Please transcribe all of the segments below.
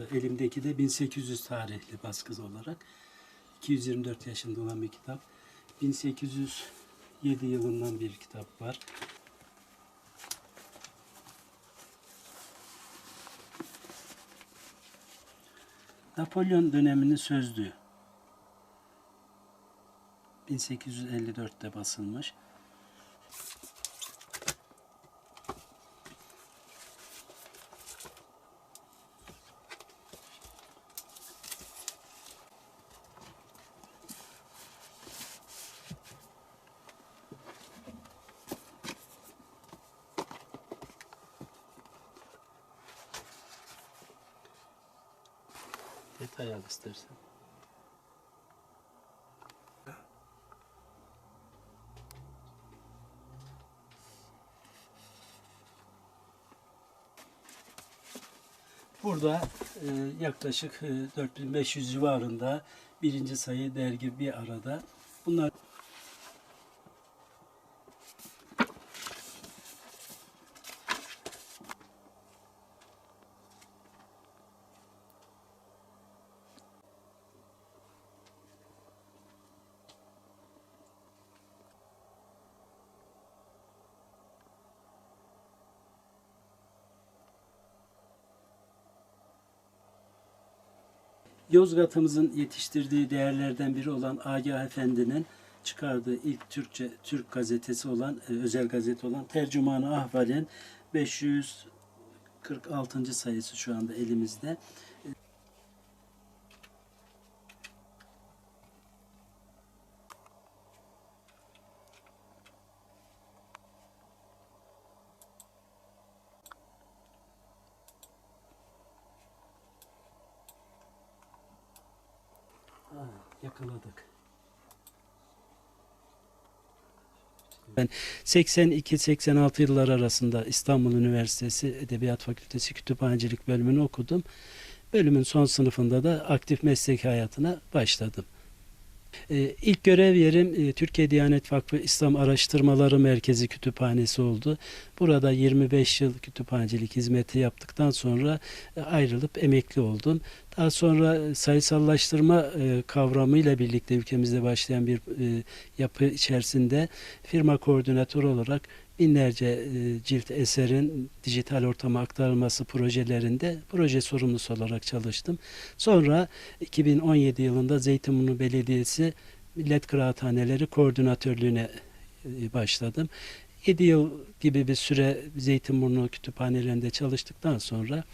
çıkardı. Elimdeki de 1800 tarihli baskı olarak. 224 yaşında olan bir kitap. 1807 yılından bir kitap var. Napolyon döneminin sözlüğü. 1854'te basılmış. Detay al istersen. Burada e, yaklaşık e, 4500 civarında birinci sayı dergi bir arada. Bunlar Yozgat'ımızın yetiştirdiği değerlerden biri olan Agah Efendi'nin çıkardığı ilk Türkçe Türk gazetesi olan e, özel gazete olan Tercümanı Ahval'in 546. sayısı şu anda elimizde. Yakaladık. Ben 82-86 yıllar arasında İstanbul Üniversitesi Edebiyat Fakültesi Kütüphanecilik bölümünü okudum. Bölümün son sınıfında da aktif meslek hayatına başladım. Ee, İlk görev yerim e, Türkiye Diyanet Vakfı İslam Araştırmaları Merkezi Kütüphanesi oldu. Burada 25 yıl kütüphanecilik hizmeti yaptıktan sonra e, ayrılıp emekli oldum. Daha sonra e, sayısallaştırma kavramıyla birlikte ülkemizde başlayan bir yapı içerisinde firma koordinatörü olarak binlerce e, cilt eserin dijital ortama aktarılması projelerinde proje sorumlusu olarak çalıştım. Sonra 2017 yılında Zeytinburnu Belediyesi Millet Kıraathaneleri Koordinatörlüğüne e, başladım. 7 yıl gibi bir süre Zeytinburnu kütüphanelerinde çalıştıktan sonra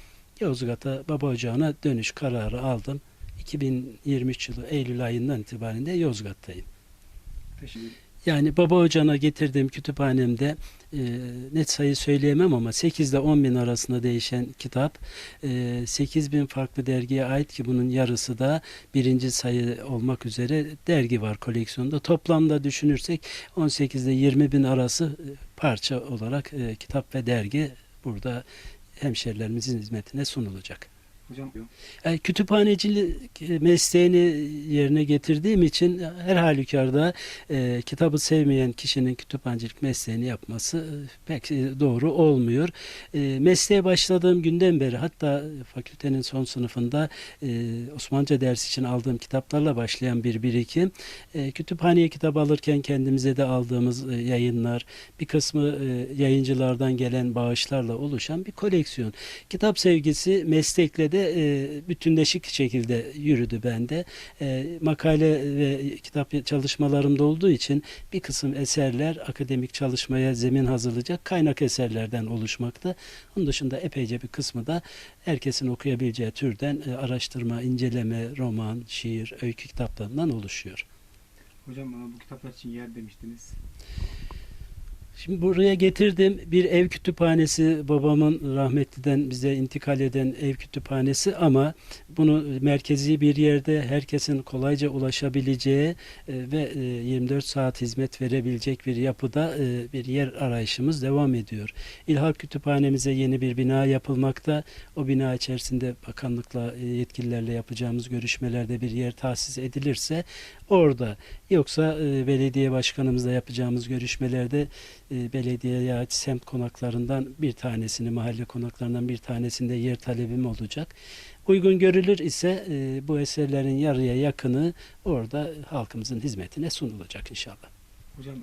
Yozgat'a Baba Ocağı'na dönüş kararı aldım. 2023 yılı Eylül ayından itibaren de Yozgat'tayım. Teşekkür Yani Baba Ocağı'na getirdiğim kütüphanemde e, net sayı söyleyemem ama 8 ile 10 bin arasında değişen kitap. E, 8 bin farklı dergiye ait ki bunun yarısı da birinci sayı olmak üzere dergi var koleksiyonda. Toplamda düşünürsek 18 ile 20 bin arası e, parça olarak e, kitap ve dergi burada hemşerilerimizin hizmetine sunulacak. Hocam Yani kütüphanecilik e, mesleğini yerine getirdiğim için her halükarda e, kitabı sevmeyen kişinin kütüphanecilik mesleğini yapması e, pek e, doğru olmuyor. E, mesleğe başladığım günden beri hatta fakültenin son sınıfında e, Osmanlıca dersi için aldığım kitaplarla başlayan bir birikim. E, kütüphaneye kitap alırken kendimize de aldığımız e, yayınlar, bir kısmı e, yayıncılardan gelen bağışlarla oluşan bir koleksiyon. Kitap sevgisi meslekle de e, bütünleşik şekilde yürüdü bende. E, makale ve kitap çalışmalarımda olduğu için bir kısım eserler akademik çalışmaya zemin hazırlayacak kaynak eserlerden oluşmakta. Onun dışında epeyce bir kısmı da herkesin okuyabileceği türden e, araştırma, inceleme, roman, şiir, öykü kitaplarından oluşuyor. hocam bu kitaplar için yer demiştiniz. Şimdi buraya getirdim bir ev kütüphanesi babamın rahmetliden bize intikal eden ev kütüphanesi ama bunu merkezi bir yerde herkesin kolayca ulaşabileceği e, ve e, 24 saat hizmet verebilecek bir yapıda e, bir yer arayışımız devam ediyor. İlhak kütüphanemize yeni bir bina yapılmakta. O bina içerisinde bakanlıkla e, yetkililerle yapacağımız görüşmelerde bir yer tahsis edilirse orada yoksa e, belediye başkanımızla yapacağımız görüşmelerde e, belediyeye ait semt konaklarından bir tanesini, mahalle konaklarından bir tanesinde yer talebim olacak. Uygun görülür ise e, bu eserlerin yarıya yakını orada halkımızın hizmetine sunulacak inşallah. Hocam